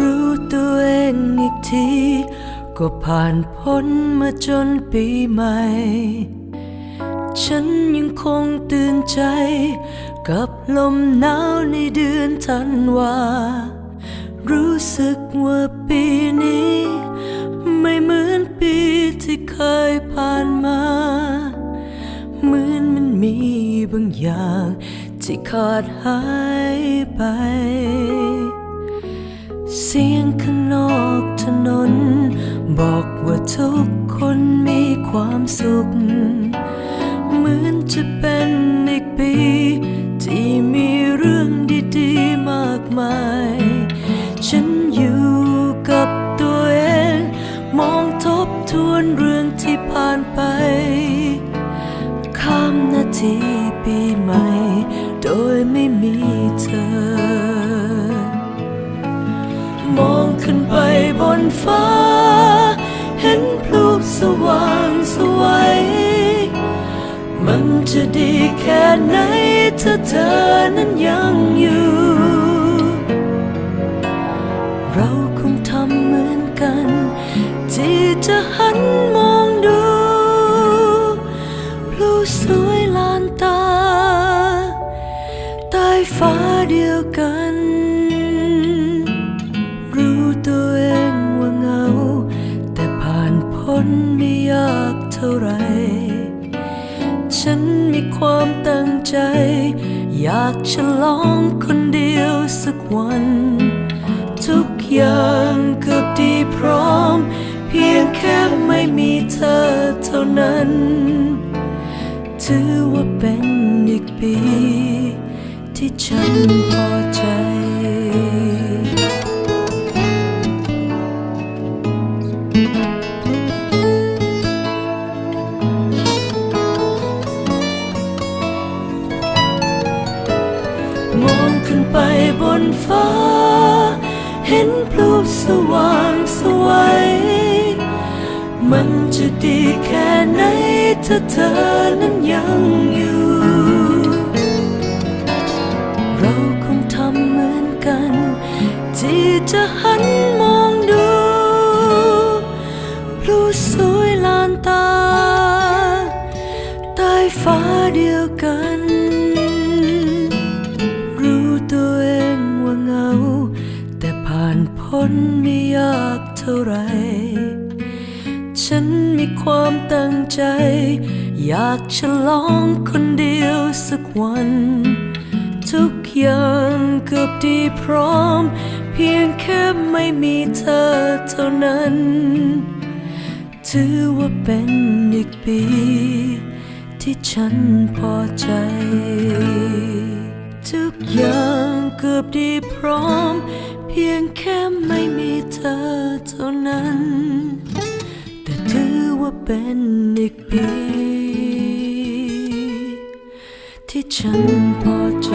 รู้ตัวเองอีกที ก็ผ่านพ้นมาจนปีใหม่ ฉันยังคงตื่นใจ กับลมหนาวในเดือนธันวา รู้สึกว่าปีนี้ ไม่เหมือนปีที่เคยผ่านมาเหมือนมันมีบางอย่างที่ขาดหายไป เสียงข้างนอกถนน บอกว่าทุกคนมีความสุข เหมือนจะเป็นอีกปี ปีใหม่ โดยไม่มีเธอ มองขึ้นไปบนฟ้า เห็นพลุสว่างสวย มันจะดีแค่ไหนถ้าเธอนั้นยังอยู่ ฟ้าเดียวกัน รู้ตัวเองว่าเหงา แต่ผ่านพ้นไม่ยากเท่าไร ฉันมีความตั้งใจ อยากฉลองคนเดียวสักวัน ทุกอย่างเกือบดีพร้อม เพียงแค่ไม่มีเธอเท่านั้น ถือว่าเป็นอีกปี ที่ฉันพอใจ มองขึ้นไปบนฟ้า เห็นพลุสว่างสวยมันจะดีแค่ไหนถ้าเธอนั้นยังอยู่ เราคงทำเหมือนกัน ที่จะหันมองดูพลุสวยลานตาใต้ฟ้าเดียวกัน รู้ตัวเองว่าเหงา แต่ผ่านพ้นไม่ยากเท่าไร ฉันมีความตั้งใจ อยากฉลองคนเดียวสักวัน ทุกอย่างเกือบดีพร้อม เพียงแค่ไม่มีเธอเท่านั้น ถือว่าเป็นอีกปี ที่ฉันพอใจ ทุกอย่างเกือบดีพร้อม เพียงแค่ไม่มีเธอเท่านั้น แต่ถือว่าเป็นอีกปี ที่ฉันพอใจ